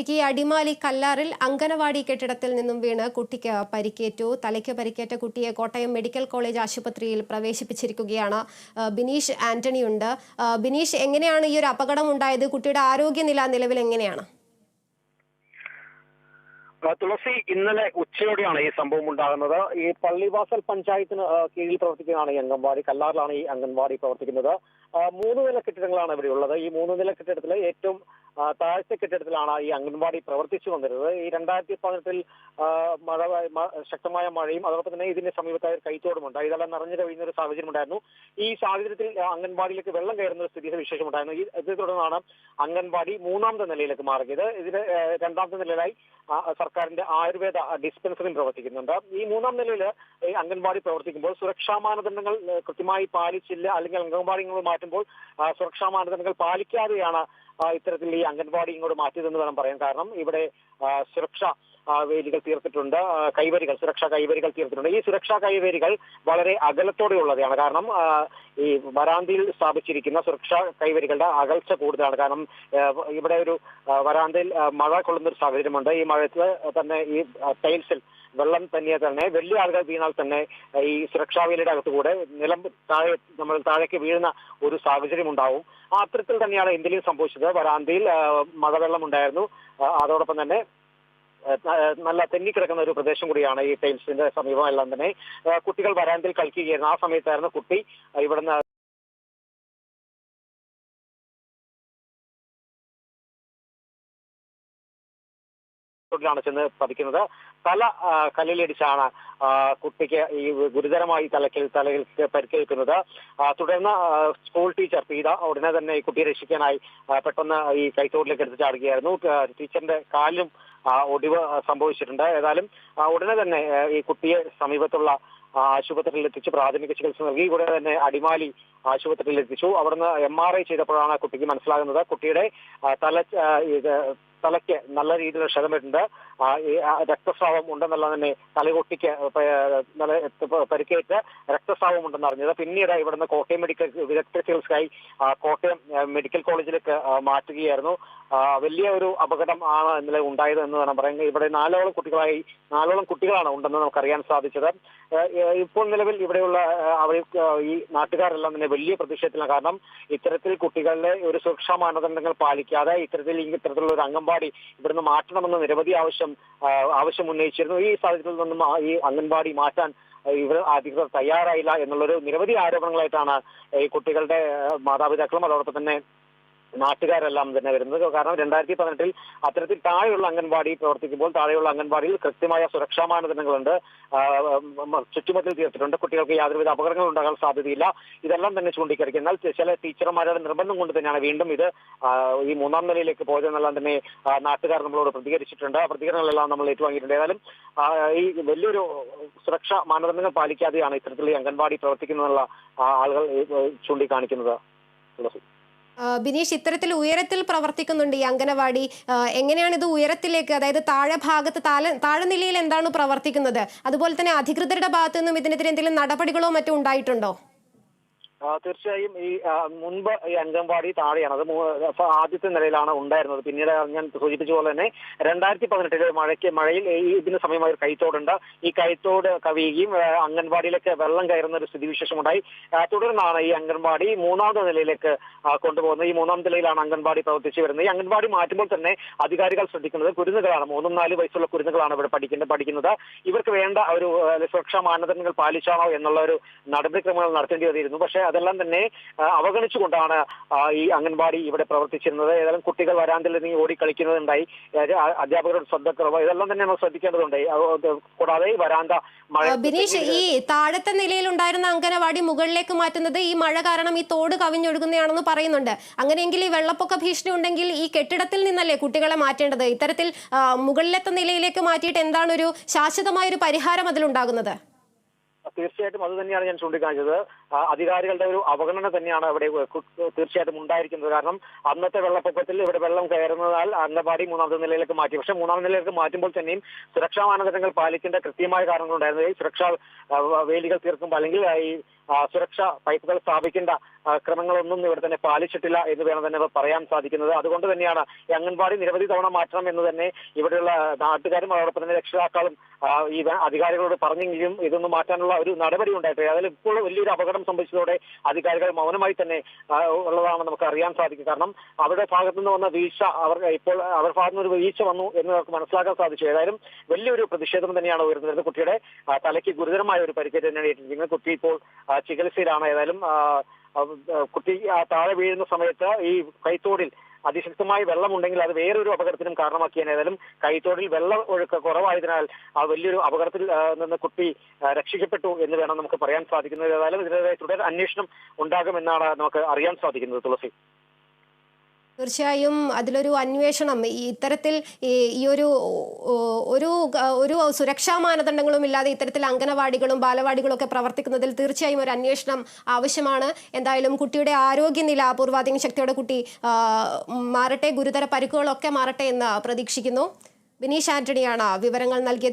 ഇടുക്കി അടിമാലി കല്ലാറിൽ അങ്കനവാടി കെട്ടിടത്തിൽ നിന്നും വീണ് കുട്ടിക്ക് പരിക്കേറ്റു. തലയ്ക്ക് പരിക്കേറ്റ കുട്ടിയെ കോട്ടയം മെഡിക്കൽ കോളേജ് ആശുപത്രിയിൽ പ്രവേശിപ്പിച്ചിരിക്കുകയാണ് ബിനീഷ് ആന്റണി ഉണ്ട് ബിനീഷ് എങ്ങനെയാണ് ഈ ഒരു അപകടം ഉണ്ടായത്? കുട്ടിയുടെ ആരോഗ്യനില നിലവിൽ എങ്ങനെയാണ്? തുളസി ഇന്നലെ ഉച്ചയോടെയാണ് ഈ സംഭവം ഉണ്ടാകുന്നത്. ഈ പള്ളിവാസൽ പഞ്ചായത്തിന് കീഴിൽ പ്രവർത്തിക്കുന്നതാണ് ഈ അംഗൻവാടി കല്ലാറിലാണ് ഈ അംഗൻവാടി പ്രവർത്തിക്കുന്നത്. മൂന്ന് നില കെട്ടിടങ്ങളാണ് ഇവിടെ ഉള്ളത്. ഈ മൂന്ന് നില കെട്ടിടത്തിലെ ഏറ്റവും താഴ്ച കെട്ടിടത്തിലാണ് ഈ അംഗൻവാടി പ്രവർത്തിച്ചു വന്നിരുന്നത്. ഈ രണ്ടായിരത്തി പതിനെട്ടിൽ മഴ ശക്തമായ മഴയും അതോടൊപ്പം തന്നെ ഇതിന്റെ സമീപത്തായ ഒരു കൈത്തോടും ഉണ്ട് ഇതെല്ലാം നിറഞ്ഞു കഴിയുന്ന ഒരു സാഹചര്യം ഉണ്ടായിരുന്നു ഈ സാഹചര്യത്തിൽ അംഗൻവാടിയിലേക്ക് വെള്ളം കയറുന്ന ഒരു സ്ഥിതി വിശേഷം ഉണ്ടായിരുന്നു ഇതേ തുടർന്നാണ് അംഗൻവാടി മൂന്നാമത്തെ നിലയിലേക്ക് മാറിയത്. ഇതിന് രണ്ടാമത്തെ നിലയിലായി സർക്കാരിന്റെ ആയുർവേദ ഡിസ്പെൻസറിയും പ്രവർത്തിക്കുന്നുണ്ട്. ഈ മൂന്നാം നിലയിൽ ഈ അംഗൻവാടി പ്രവർത്തിക്കുമ്പോൾ സുരക്ഷാ മാനദണ്ഡങ്ങൾ കൃത്യമായി പാലിച്ചില്ല അല്ലെങ്കിൽ അംഗൻവാടികൾ മാറ്റുമ്പോൾ സുരക്ഷാ മാനദണ്ഡങ്ങൾ പാലിക്കാതെയാണ് ഇത്തരത്തിൽ ഈ അംഗൻവാടി ഇങ്ങോട്ട് മാറ്റിയതെന്ന് വേണം പറയാൻ. കാരണം ഇവിടെ സുരക്ഷ വേലികൾ തീർത്തിട്ടുണ്ട് കൈവരികൾ സുരക്ഷാ കൈവരികൾ തീർത്തിട്ടുണ്ട്. ഈ സുരക്ഷാ കൈവരികൾ വളരെ അകലത്തോടെയുള്ളതാണ് കാരണം ഈ വരാന്തയിൽ സ്ഥാപിച്ചിരിക്കുന്ന സുരക്ഷാ കൈവരികളുടെ അകൽച്ച കൂടുതലാണ്. കാരണം ഇവിടെ ഒരു വരാന്തയിൽ മഴ കൊള്ളുന്ന ഒരു സാഹചര്യമുണ്ട്. ഈ മഴയത്ത് തന്നെ ഈ ടൈൽസിൽ വെള്ളം തന്നെ തന്നെ വലിയ ആളുകൾ വീണാൽ തന്നെ ഈ സുരക്ഷാ വേലയുടെ അകത്തുകൂടെ നിലം താഴെ നമ്മൾ താഴേക്ക് വീഴുന്ന ഒരു സാഹചര്യം ഉണ്ടാവും. ആ അത്തരത്തിൽ തന്നെയാണ് ഇന്ത്യയിൽ സംഭവിച്ചത്. വരാന്തയിൽ മഴവെള്ളം ഉണ്ടായിരുന്നു. അതോടൊപ്പം തന്നെ നല്ല തെന്നിക്കിടക്കുന്ന ഒരു പ്രദേശം കൂടിയാണ് ഈ ടൈൽസിന്റെ സമീപമെല്ലാം തന്നെ. കുട്ടികൾ വരാന്തിൽ കളിക്കുകയായിരുന്നു. ആ സമയത്തായിരുന്നു കുട്ടി ഇവിടുന്ന് ാണ് ചെന്ന് പതിക്കുന്നത്. തല കല്ലിലിടിച്ചാണ് കുട്ടിക്ക് ഈ ഗുരുതരമായി തലക്കിൽ തലയിൽ പരിക്കേൽക്കുന്നത്. തുടർന്ന് സ്കൂൾ ടീച്ചർ പീത ഉടനെ തന്നെ ഈ കുട്ടിയെ രക്ഷിക്കാനായി പെട്ടെന്ന് ഈ കൈത്തോടിലേക്ക് എടുത്ത് ചാടുകയായിരുന്നു. ടീച്ചറിന്റെ കാലും ഒടിവ് സംഭവിച്ചിട്ടുണ്ട്. ഏതായാലും ഉടനെ തന്നെ ഈ കുട്ടിയെ സമീപത്തുള്ള ആശുപത്രിയിൽ എത്തിച്ച് പ്രാഥമിക ചികിത്സ നൽകി. ഇവിടെ തന്നെ അടിമാലി ആശുപത്രിയിൽ എത്തിച്ചു. അവിടുന്ന് എം ആർ ഐ ചെയ്തപ്പോഴാണ് കുട്ടിക്ക് മനസ്സിലാകുന്നത്. കുട്ടിയുടെ തല തലയ്ക്ക് നല്ല രീതിയിൽ ക്ഷതം വരുന്നുണ്ട്. രക്തസ്രാവം ഉണ്ടെന്നുള്ള തന്നെ തലകൊട്ടിക്ക് പരിക്കേറ്റ് രക്തസ്രാവം ഉണ്ടെന്ന് അറിഞ്ഞത്. പിന്നീട് ഇവിടുന്ന് കോട്ടയം മെഡിക്കൽ വിദഗ്ധ ചികിത്സയ്ക്കായി കോട്ടയം മെഡിക്കൽ കോളേജിലേക്ക് മാറ്റുകയായിരുന്നു. വലിയ ഒരു അപകടം ആണ് ഇന്നലെ ഉണ്ടായത് എന്ന് വേണം പറയാൻ. ഇവിടെ നാലോളം കുട്ടികളായി നാലോളം കുട്ടികളാണ് ഉണ്ടെന്ന് നമുക്കറിയാൻ സാധിച്ചത്. ഇപ്പോൾ നിലവിൽ ഇവിടെയുള്ള അവർ ഈ നാട്ടുകാരെല്ലാം തന്നെ വലിയ പ്രതിഷേധത്തിലാണ് കാരണം ഇത്തരത്തിൽ കുട്ടികളുടെ ഒരു സുരക്ഷാ മാനദണ്ഡങ്ങൾ പാലിക്കാതെ ഇത്തരത്തിൽ ഇത്തരത്തിലുള്ള ഒരു അംഗൻവാടി ഇവിടുന്ന് മാറ്റണമെന്ന് നിരവധി ആവശ്യം ആവശ്യം ഉന്നയിച്ചിരുന്നു. ഈ സാഹചര്യത്തിൽ നിന്നും ഈ അംഗൻവാടി മാറ്റാൻ ഇവർ അധികൃതർ തയ്യാറായില്ല എന്നുള്ളൊരു നിരവധി ആരോപണങ്ങളായിട്ടാണ് ഈ കുട്ടികളുടെ മാതാപിതാക്കളും അതോടൊപ്പം തന്നെ നാട്ടുകാരെല്ലാം തന്നെ വരുന്നത്. കാരണം രണ്ടായിരത്തി പതിനെട്ടിൽ അത്തരത്തിൽ താഴെയുള്ള അംഗൻവാടി പ്രവർത്തിക്കുമ്പോൾ താഴെയുള്ള അംഗൻവാടിയിൽ കൃത്യമായ സുരക്ഷാ മാനദണ്ഡങ്ങളുണ്ട്. ചുറ്റുമതിൽ തീർത്തിട്ടുണ്ട്. കുട്ടികൾക്ക് യാതൊരുവിധ അപകടങ്ങൾ ഉണ്ടാകാൻ സാധ്യതയില്ല. ഇതെല്ലാം തന്നെ ചൂണ്ടിക്കാണിക്കും. എന്നാൽ ചില ടീച്ചർമാരുടെ നിർബന്ധം കൊണ്ട് തന്നെയാണ് വീണ്ടും ഇത് ഈ മൂന്നാം നിലയിലേക്ക് പോയതെന്നെല്ലാം തന്നെ നാട്ടുകാർ നമ്മളോട് പ്രതികരിച്ചിട്ടുണ്ട്. ആ പ്രതികരണങ്ങളെല്ലാം നമ്മൾ ഏറ്റുവാങ്ങിയിട്ടുണ്ട്. ഏതായാലും ഈ വലിയൊരു സുരക്ഷാ മാനദണ്ഡങ്ങൾ പാലിക്കാതെയാണ് ഇത്തരത്തിൽ ഈ അംഗൻവാടി പ്രവർത്തിക്കുന്നതെന്നുള്ള ആ, ആളുകൾ ചൂണ്ടിക്കാണിക്കുന്നത്. ആ, ബിനീഷ് ഇത്തരത്തിൽ ഉയരത്തിൽ പ്രവർത്തിക്കുന്നുണ്ട് ഈ അംഗനവാടി. എങ്ങനെയാണ് ഇത് ഉയരത്തിലേക്ക് അതായത് താഴെ ഭാഗത്ത് താഴെ താഴെ നിലയിൽ എന്താണ് പ്രവർത്തിക്കുന്നത്? അതുപോലെ തന്നെ അധികൃതരുടെ ഭാഗത്തു നിന്നും ഇതിനെതിരെ എന്തെങ്കിലും നടപടികളോ മറ്റോ ഉണ്ടായിട്ടുണ്ടോ? തീർച്ചയായും ഈ മുൻപ് ഈ അംഗൻവാടി താഴെയാണ്. അത് ആദ്യത്തെ നിലയിലാണ് ഉണ്ടായിരുന്നത്. പിന്നീട് ഞാൻ സൂചിപ്പിച്ച പോലെ തന്നെ രണ്ടായിരത്തി പതിനെട്ടിലെ മഴയ്ക്ക് മഴയിൽ ഈ ഇതിന് സമയമായ ഒരു കൈത്തോടുണ്ട്. ഈ കൈത്തോട് കവിയുകയും അംഗൻവാടിയിലേക്ക് വെള്ളം കയറുന്ന ഒരു സ്ഥിതിവിശേഷം ഉണ്ടായി ആ, തുടർന്നാണ് ഈ അംഗൻവാടി മൂന്നാമത്തെ നിലയിലേക്ക് കൊണ്ടുപോകുന്നത്. ഈ മൂന്നാം നിലയിലാണ് അംഗൻവാടി പ്രവർത്തിച്ചു വരുന്നത്. ഈ അംഗൻവാടി മാറ്റുമ്പോൾ തന്നെ അധികാരികൾ ശ്രദ്ധിക്കുന്നത് കുരുന്നുകളാണ്. മൂന്നും നാല് വയസ്സുള്ള കുരുന്നുകളാണ് ഇവിടെ പഠിക്കുന്നത് പഠിക്കുന്നത്. ഇവർക്ക് വേണ്ട ഒരു സുരക്ഷാ മാനദണ്ഡങ്ങൾ പാലിച്ചാണോ എന്നുള്ള ഒരു നടപടിക്രമങ്ങൾ നടത്തേണ്ടി വന്നിരുന്നു. പക്ഷേ അതെല്ലാം തന്നെ അവഗണിച്ചുകൊണ്ടാണ് ഈ അംഗൻവാടി ഇവിടെ പ്രവർത്തിച്ചിരുന്നത്. ഏതായാലും കുട്ടികൾ വരാന്തിൽ നിന്ന് ഓടി കളിക്കുന്നതുണ്ടായി. ഏത് ശ്രദ്ധ അധ്യാപകരുടെ ശ്രദ്ധക്കുറവ് ഇതെല്ലാം തന്നെ നമ്മൾ ശ്രദ്ധിക്കേണ്ടതുണ്ടായി. കൂടാതെ വരാന്ത മഴ ബിനീഷ് ഈ താഴത്തെ നിലയിൽ ഉണ്ടായിരുന്ന അംഗനവാടി മുകളിലേക്ക് മാറ്റുന്നത് ഈ മഴ കാരണം ഈ തോട് കവിഞ്ഞൊഴുകുന്നതാണെന്ന് പറയുന്നുണ്ട്. അങ്ങനെയെങ്കിൽ ഈ വെള്ളപ്പൊക്ക ഭീഷണി ഉണ്ടെങ്കിൽ ഈ കെട്ടിടത്തിൽ നിന്നല്ലേ കുട്ടികളെ മാറ്റേണ്ടത്? ഇത്തരത്തിൽ മുകളിലത്തെ നിലയിലേക്ക് മാറ്റിയിട്ട് എന്താണ് ഒരു ശാശ്വതമായ ഒരു പരിഹാരം അതിലുണ്ടാകുന്നത്? തീർച്ചയായിട്ടും അത് തന്നെയാണ് ഞാൻ ചൂണ്ടിക്കാണിച്ചത്. അധികാരികളുടെ ഒരു അവഗണന തന്നെയാണ് അവിടെ തീർച്ചയായിട്ടും ഉണ്ടായിരിക്കുന്നത്. കാരണം അന്നത്തെ വെള്ളപ്പൊക്കത്തിൽ ഇവിടെ വെള്ളം കയറുന്നതാൽ അംഗൻവാടി മൂന്നാമത്തെ നിലയിലേക്ക് മാറ്റി. പക്ഷേ മൂന്നാമത്തെ നിലയിലേക്ക് മാറ്റുമ്പോൾ തന്നെയും സുരക്ഷാ മാനദണ്ഡങ്ങൾ പാലിക്കേണ്ട കൃത്യമായ കാരണങ്ങളുണ്ടായിരുന്നു ഈ സുരക്ഷാ വേലികൾ തീർക്കുമ്പോൾ അല്ലെങ്കിൽ ഈ സുരക്ഷാ പൈപ്പുകൾ സ്ഥാപിക്കേണ്ട ക്രമങ്ങളൊന്നും ഇവിടെ തന്നെ പാലിച്ചിട്ടില്ല എന്ന് വേണം തന്നെ പറയാൻ സാധിക്കുന്നത്. അതുകൊണ്ട് തന്നെയാണ് അംഗൻവാടി നിരവധി തവണ മാറ്റണം എന്ന് തന്നെ ഇവിടെയുള്ള നാട്ടുകാരും അതോടൊപ്പം തന്നെ രക്ഷിതാക്കളും ഈ അധികാരികളോട് പറഞ്ഞെങ്കിലും ഇതൊന്നും മാറ്റാനുള്ള ഒരു നടപടി ഉണ്ടായിട്ടില്ല. അതിൽ ഇപ്പോൾ വലിയൊരു അപകടം സംഭവിച്ചതോടെ അധികാരികൾ മൗനമായി തന്നെ ഉള്ളതാണ് നമുക്ക് അറിയാൻ സാധിക്കും. കാരണം അവരുടെ ഭാഗത്തു നിന്ന് വന്ന വീഴ്ച അവർ ഇപ്പോൾ അവർ ഭാഗത്തു നിന്ന് ഒരു വീഴ്ച വന്നു എന്ന് നമുക്ക് മനസ്സിലാക്കാൻ സാധിച്ചു. ഏതായാലും വലിയൊരു പ്രതിഷേധം തന്നെയാണ് ഉയർന്നിരുന്നത്. കുട്ടിയുടെ തലയ്ക്ക് ഗുരുതരമായ ഒരു പരിക്കേറ്റ് തന്നെയാണ് ഏറ്റിരിക്കുന്നത് കുട്ടി ഇപ്പോൾ ചികിത്സയിലാണ്. ഏതായാലും കുട്ടി താഴെ വീഴുന്ന സമയത്ത് ഈ കൈത്തോടിൽ അതിശക്തമായ വെള്ളമുണ്ടെങ്കിൽ അത് വേറൊരു അപകടത്തിനും കാരണമാക്കിയാണ് ഏതായാലും കൈത്തോടിൽ വെള്ളം ഒഴുക്ക് കുറവായതിനാൽ ആ വലിയൊരു അപകടത്തിൽ നിന്ന് കുട്ടി രക്ഷിക്കപ്പെട്ടു എന്ന് വേണം നമുക്ക് പറയാൻ സാധിക്കുന്നത്. ഏതായാലും ഇതിനെതിരെ തുടർ അന്വേഷണം ഉണ്ടാകുമെന്നാണ് നമുക്ക് അറിയാൻ സാധിക്കുന്നത് തുളസി. തീർച്ചയായും അതിലൊരു അന്വേഷണം ഇത്തരത്തിൽ ഈ ഒരു ഒരു ഒരു സുരക്ഷാ മാനദണ്ഡങ്ങളും ഇല്ലാതെ ഇത്തരത്തിൽ അംഗനവാടികളും ബാലവാടികളും ഒക്കെ പ്രവർത്തിക്കുന്നതിൽ തീർച്ചയായും ഒരു അന്വേഷണം ആവശ്യമാണ്. എന്തായാലും കുട്ടിയുടെ ആരോഗ്യനില പൂർവാധീന ശക്തിയുടെ കുട്ടി മാറട്ടെ ഗുരുതര പരിക്കുകളൊക്കെ മാറട്ടെ എന്ന് പ്രതീക്ഷിക്കുന്നു. ബിനീഷ് ആന്റണിയാണ് വിവരങ്ങൾ നൽകിയത്.